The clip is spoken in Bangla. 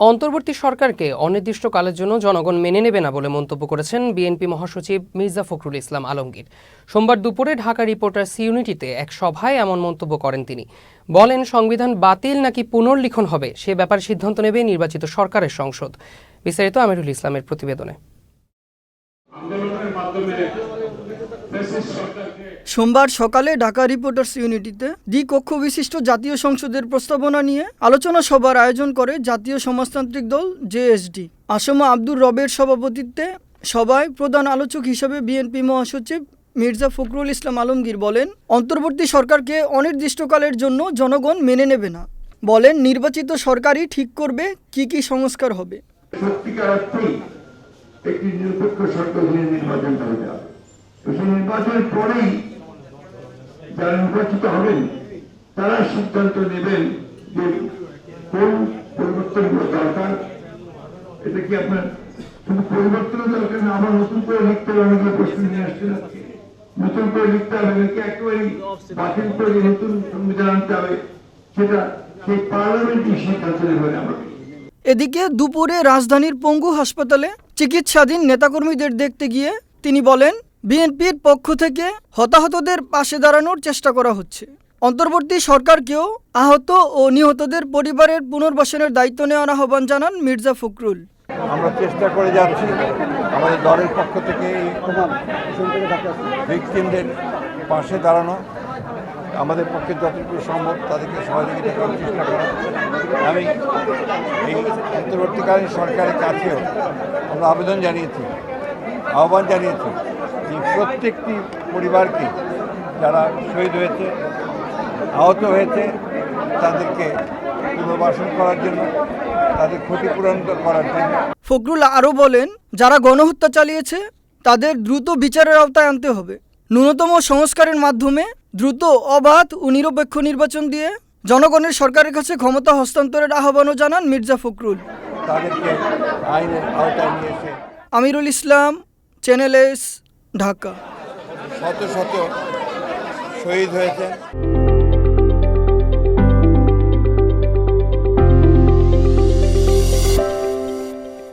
অন্তর্বর্তী সরকারকে অনির্দিষ্টকালের জন্য জনগণ মেনে নেবে না বলে মন্তব্য করেছেন বিএনপি মহাসচিব মির্জা ফখরুল ইসলাম আলমগীর। সোমবার দুপুরে ঢাকা রিপোর্টার্স ইউনিটিতে এক সভায় এমন মন্তব্য করেন তিনি। বলেন, সংবিধান বাতিল নাকি পুনর্লিখন হবে, সে ব্যাপারে সিদ্ধান্ত নেবে নির্বাচিত সরকারের সংসদ। বিস্তারিত আমিরুল ইসলামের প্রতিবেদনে আন্দোলনের মাধ্যমে ফ্যাসিস্ট সরকারকে সোমবার সকালে ঢাকা রিপোর্টার্স ইউনিটিতে দ্বিকক্ষ বিশিষ্ট জাতীয় সংসদের প্রস্তাবনা নিয়ে আলোচনা সভার আয়োজন করে জাতীয় সমাজতান্ত্রিক দল জেএসডি। আসমা আব্দুর রবের সভাপতিত্বে সভায় প্রধান আলোচক হিসেবে বিএনপি মহাসচিব মির্জা ফখরুল ইসলাম আলমগীর বলেন, অন্তর্বর্তী সরকারকে অনির্দিষ্টকালের জন্য জনগণ মেনে নেবে না। বলেন, নির্বাচিত সরকারই ঠিক করবে কি কি সংস্কার হবে। সত্যিকার একটি নিরপেক্ষ সরকার হতে হবে নির্বাচনের পরেই যারা নির্বাচিত হবেন তারা সিদ্ধান্ত নেবেন যে কোন পরিবর্তনগুলো দরকার। এটা কি আপনার শুধু পরিবর্তনের দরকার না? আবার নতুন করে লিখতে হবে, অনেকে প্রশ্ন নিয়ে আসছেন নতুন করে লিখতে হবে, নাকি একেবারেই বাতিল করে নতুন সংবিধান আনতে হবে? সেটা সেই পার্লামেন্টই সিদ্ধান্ত নেবেন আমাকে এদিকে দুপুরে রাজধানীর পঙ্গু হাসপাতালে চিকিৎসাধীন নেতাকর্মীদের দেখতে গিয়ে তিনি বলেন বিএনপির পক্ষ থেকে হতাহতদের পাশে দাঁড়ানোর চেষ্টা করা হচ্ছে। অন্তর্বর্তী সরকারকেও আহত ও নিহতদের পরিবারের পুনর্বাসনের দায়িত্ব নেওয়ার আহ্বান জানান মির্জা ফখরুল। আমরা চেষ্টা করে যাচ্ছি। আমাদের দলের পক্ষ থেকে ভিকটিমদের পাশে দাঁড়ানো। আমাদের পক্ষে যতটুকু সম্ভব তাদেরকে সহযোগিতা করার চেষ্টা করা আমি এই অন্তর্বর্তীকালীন সরকারের কাছেও আমরা আবেদন জানিয়েছি, আহ্বান জানিয়েছি প্রত্যেকটি পরিবারকে যারা শহীদ হয়েছে আহত হয়েছে তাদেরকে পুনর্বাসন করার জন্য তাদের ক্ষতিপূরণ করার জন্য। ফখরুল আরও বলেন যারা গণহত্যা চালিয়েছে তাদের দ্রুত বিচারের আওতায় আনতে হবে। ন্যূনতম সংস্কারের মাধ্যমে দ্রুত অবাধ ও নিরপেক্ষ নির্বাচন দিয়ে জনগণের সরকারের কাছে ক্ষমতা হস্তান্তরের আহ্বানও জানান Mirza Fakhrul. Amirul Islam channel S Dhaka. শত শত শহীদ হয়েছে